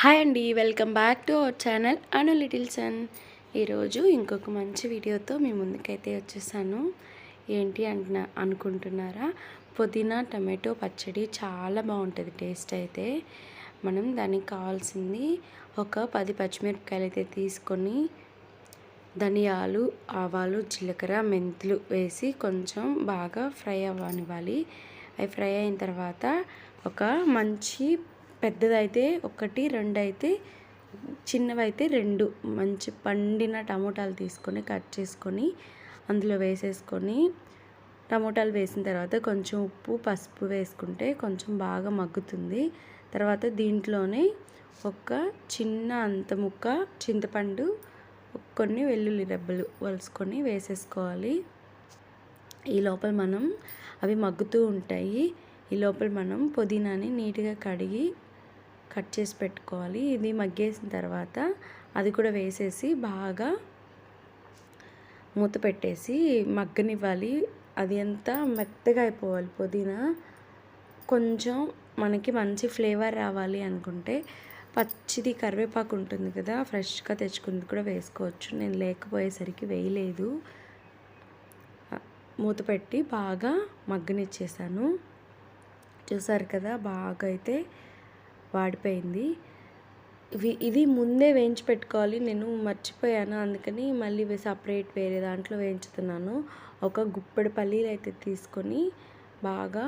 Hi అండి welcome back to our channel Anu little son. ఈరోజు ఇంకొక మంచి వీడియోతో మీ ముందుకైతే వచ్చేసాను. ఏంటి అంటున్నా అనుకుంటున్నారా? పుదీనా టమాటో పచ్చడి చాలా బాగుంటుంది టేస్ట్ అయితే. మనం దానికి కావాల్సింది ఒక పది పచ్చిమిరపకాయలు అయితే తీసుకొని ధనియాలు ఆవాలు జీలకర్ర మెంతులు వేసి కొంచెం బాగా ఫ్రై అవ్వనివ్వాలి. అవి ఫ్రై అయిన తర్వాత ఒక మంచి పెద్దదైతే ఒకటి రెండు అయితే చిన్నవైతే రెండు. మంచి పండిన టమోటాలు తీసుకొని కట్ చేసుకొని అందులో వేసేసుకొని టమోటాలు వేసిన తర్వాత కొంచెం ఉప్పు పసుపు వేసుకుంటే కొంచెం బాగా మగ్గుతుంది. తర్వాత దీంట్లోనే ఒక చిన్న అంత ముక్క చింతపండు కొన్ని వెల్లుల్లి రెబ్బలు వలుసుకొని వేసేసుకోవాలి. ఈ లోపల మనం అవి మగ్గుతూ ఉంటాయి. ఈ లోపల మనం పుదీనాని నీట్గా కడిగి కట్ చేసి పెట్టుకోవాలి. ఇది మగ్గేసిన తర్వాత అది కూడా వేసేసి బాగా మూత పెట్టేసి మగ్గనివ్వాలి. అది అంతా మెత్తగా అయిపోవాలి పుదీనా. కొంచెం మనకి మంచి ఫ్లేవర్ రావాలి అనుకుంటే పచ్చిది కరివేపాకు ఉంటుంది కదా ఫ్రెష్గా తెచ్చుకుంది కూడా వేసుకోవచ్చు. నేను లేకపోయేసరికి వేయలేదు. మూత పెట్టి బాగా మగ్గనిచ్చేసాను. చూసారు కదా బాగా అయితే వాడిపోయింది. ఇవి ఇది ముందే వేయించి పెట్టుకోవాలి. నేను మర్చిపోయాను. అందుకని మళ్ళీ సపరేట్ వేరే దాంట్లో వేయించుతున్నాను. ఒక గుప్పెడు పల్లీలు అయితే తీసుకొని బాగా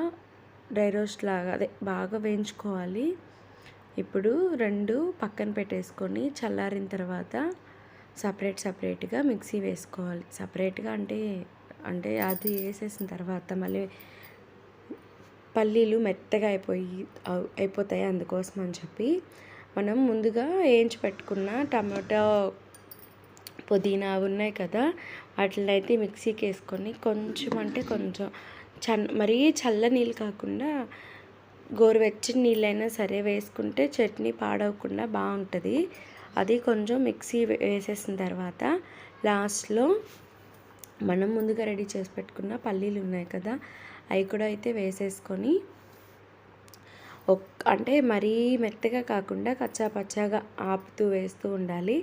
డ్రై రోస్ట్ లాగా అదే బాగా వేయించుకోవాలి. ఇప్పుడు రెండు పక్కన పెట్టేసుకొని చల్లారిన తర్వాత సపరేట్ సపరేట్గా మిక్సీ వేసుకోవాలి. సపరేట్గా అంటే అంటే అది వేసేసిన తర్వాత మళ్ళీ పల్లీలు మెత్తగా అయిపోయి అయిపోతాయి అందుకోసం అని చెప్పి మనం ముందుగా వేయించి పెట్టుకున్న టమాటో పుదీనా ఉన్నాయి కదా వాటిని అయితే మిక్సీకి వేసుకొని కొంచెం అంటే కొంచెం చన్ మరీ చల్ల నీళ్ళు కాకుండా గోరువెచ్చని నీళ్ళైనా సరే వేసుకుంటే చట్నీ పాడవకుండా బాగుంటుంది. అది కొంచెం మిక్సీ వేసేసిన తర్వాత లాస్ట్లో మనం ముందుగా రెడీ చేసి పెట్టుకున్న పల్లీలు ఉన్నాయి కదా అవి కూడా అయితే వేసేసుకొని అంటే మరీ మెత్తగా కాకుండా కచ్చా పచ్చాగా ఆపుతూ వేస్తూ ఉండాలి.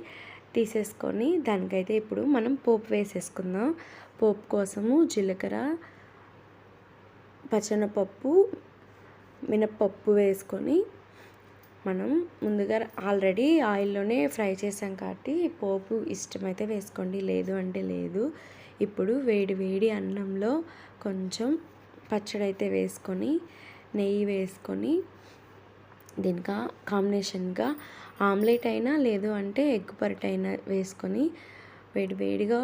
తీసేసుకొని దానికైతే ఇప్పుడు మనం పోపు వేసేసుకుందాం. పోపు కోసము జీలకర్ర పచ్చనపప్పు మినప్పప్పు వేసుకొని మనం ముందుగా ఆల్రెడీ ఆయిల్లోనే ఫ్రై చేసాం కాబట్టి పోపు ఇష్టమైతే వేసుకోండి. లేదు అంటే లేదు. ఇప్పుడు వేడి వేడి అన్నంలో కొంచెం పచ్చడి అయితే వేసుకొని నెయ్యి వేసుకొని దీనికా కాంబినేషన్గా ఆమ్లెట్ అయినా లేదు అంటే ఎగ్ పరట అయినా వేసుకొని వేడివేడిగా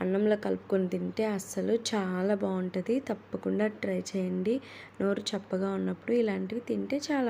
అన్నంలో కలుపుకొని తింటే అస్సలు చాలా బాగుంటుంది. తప్పకుండా ట్రై చేయండి. నోరు చప్పగా ఉన్నప్పుడు ఇలాంటివి తింటే చాలా